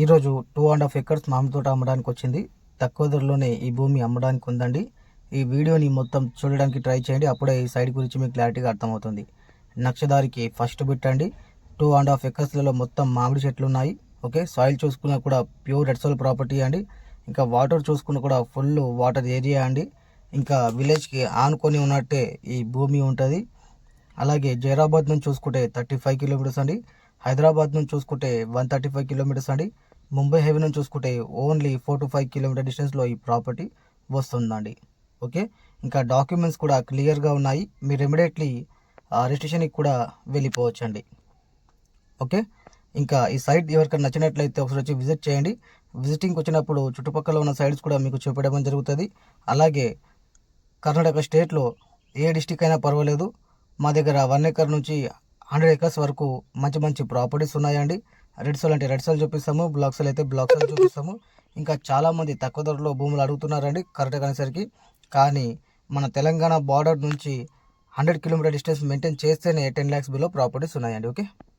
ఈరోజు two and half acres మామిడి తోట అమ్మడానికి వచ్చింది. తక్కువ ధరలోనే ఈ భూమి అమ్మడానికి ఉందండి. ఈ వీడియోని మొత్తం చూడడానికి ట్రై చేయండి. అప్పుడే ఈ సైడ్ గురించి మీకు క్లారిటీగా అర్థమవుతుంది. నక్షదారికి ఫస్ట్ పెట్టండి టూ అండ్ హాఫ్ ఎకర్స్లలో మొత్తం మామిడి చెట్లు ఉన్నాయి. ఓకే సాయిల్ చూసుకున్నా కూడా ప్యూర్ రెడ్ సాయిల్ ప్రాపర్టీ అండి. ఇంకా వాటర్ చూసుకున్న కూడా ఫుల్ వాటర్ ఏరియా అండి. ఇంకా విలేజ్కి ఆనుకొని ఉన్నట్టే ఈ భూమి ఉంటుంది. అలాగే జైరాబాద్ నుంచి చూసుకుంటే థర్టీ ఫైవ్ కిలోమీటర్స్ అండి. హైదరాబాద్ నుంచి చూసుకుంటే వన్ థర్టీ ఫైవ్ కిలోమీటర్స్ అండి. ముంబై హైవే నుంచి చూసుకుంటే only four to five kilometer డిస్టెన్స్లో ఈ ప్రాపర్టీ వస్తుందండి. ఓకే? ఇంకా డాక్యుమెంట్స్ కూడా క్లియర్గా ఉన్నాయి. మీరు ఇమీడియట్లీ రిజిస్ట్రేషన్కి కూడా వెళ్ళిపోవచ్చండి. ఓకే? ఇంకా ఈ సైట్ ఎవరికైనా నచ్చినట్లయితే ఒకసారి వచ్చి విజిట్ చేయండి. విజిటింగ్కి వచ్చినప్పుడు చుట్టుపక్కల ఉన్న సైట్స్ కూడా మీకు చూపించడం జరుగుతుంది. అలాగే కర్ణాటక స్టేట్లో ఏ డిస్టిక్ అయినా పర్వాలేదు. మా దగ్గర వన్ ఎకర్ నుంచి హండ్రెడ్ ఎకర్స్ వరకు మంచి మంచి ప్రాపర్టీస్ ఉన్నాయండి. రెడ్ సోల్ అంటే రెడ్ సోల్ చూపిస్తాము బ్లాక్ సోల్ అయితే బ్లాక్ సోల్ చూపిస్తాము. ఇంకా చాలామంది తక్కువ ధరలో భూములు అడుగుతున్నారండి కరెక్ట్గా అనేసరికి. కానీ మన తెలంగాణ బార్డర్ నుంచి హండ్రెడ్ కిలోమీటర్ డిస్టెన్స్ మెయింటైన్ చేస్తేనే టెన్ ల్యాక్స్ బిలో ప్రాపర్టీస్ ఉన్నాయండి ఓకే?